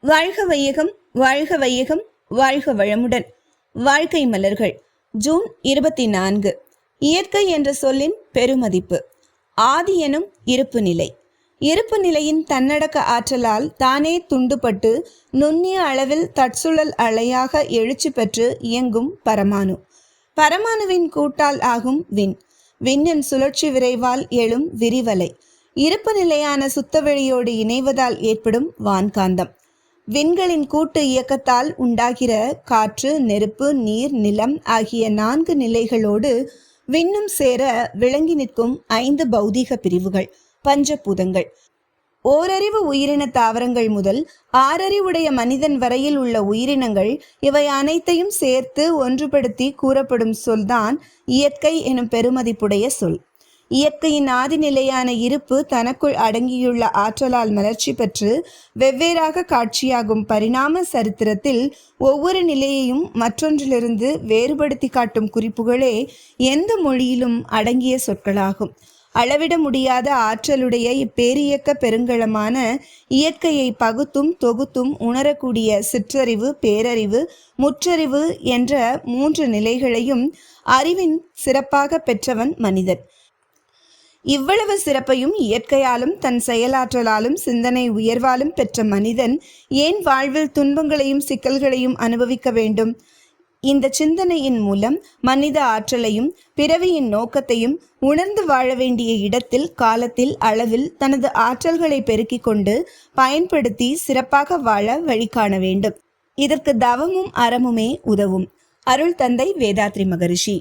வாழ்க வையகம் வாழ்க வையகம் வாழ்க வளமுடன். வாழ்க்கை மலர்கள் ஜூன் இருபத்தி நான்கு இயற்கை என்ற சொல்லின் பெருமதிப்பு. ஆதி எனும் இருப்பு நிலை. இருப்பு நிலையின் தன்னடக்க ஆற்றலால் தானே துண்டுபட்டு நுண்ணிய அளவில் தற்சுழல் அலையாக எழுச்சி பெற்று இயங்கும் பரமாணு. பரமாணுவின் கூட்டால் ஆகும் விண். விண்ணின் சுழற்சி விரைவால் எழும் விரிவலை. இருப்பு நிலையான சுத்தவெளியோடு இணைவதால் ஏற்படும் வான்காந்தம். விண்களின் கூட்டு இயக்கத்தால் உண்டாகிற காற்று நெருப்பு நீர் நிலம் ஆகிய நான்கு நிலைகளோடு விண்ணும் சேர விளங்கி நிற்கும் ஐந்து பௌதீக பிரிவுகள் பஞ்சபூதங்கள். ஓரறிவு உயிரின தாவரங்கள் முதல் ஆறறிவுடைய மனிதன் வரையில் உள்ள உயிரினங்கள் இவை அனைத்தையும் சேர்த்து ஒன்றுபடுத்தி கூறப்படும் சொல்தான் இயற்கை எனும் பெருமதிப்புடைய சொல். இயற்கையின் ஆதிநிலையான இருப்பு தனக்குள் அடங்கியுள்ள ஆற்றலால் மலர்ச்சி பெற்று வெவ்வேறாக காட்சியாகும் பரிணாம சரித்திரத்தில் ஒவ்வொரு நிலையையும் மற்றொன்றிலிருந்து வேறுபடுத்தி காட்டும் குறிப்புகளே எந்த மொழியிலும் அடங்கிய சொற்களாகும். அளவிட முடியாத ஆற்றலுடைய இப்பேரியக்க பெருங்கலமான இயற்கையை பகுத்தும் தொகுத்தும் உணரக்கூடிய சிற்றறிவு பேரறிவு முற்றறிவு என்ற மூன்று நிலைகளையும் அறிவின் சிறப்பாக பெற்றவன் மனிதன். இவ்வளவு சிறப்பையும் இயற்கையாலும் தன் செயலாற்றலாலும் சிந்தனை உயர்வாலும் பெற்ற மனிதன் ஏன் வாழ்வில் துன்பங்களையும் சிக்கல்களையும் அனுபவிக்க வேண்டும்? இந்த சிந்தனையின் மூலம் மனித ஆற்றலையும் பிறவியின் நோக்கத்தையும் உணர்ந்து வாழ வேண்டிய இடத்தில் காலத்தில் அளவில் தனது ஆற்றல்களை பெருக்கிக் கொண்டு பயன்படுத்தி சிறப்பாக வாழ வழி காண வேண்டும். இதற்கு தவமும் அறமுமே உதவும். அருள் தந்தை வேதாத்ரி மகரிஷி.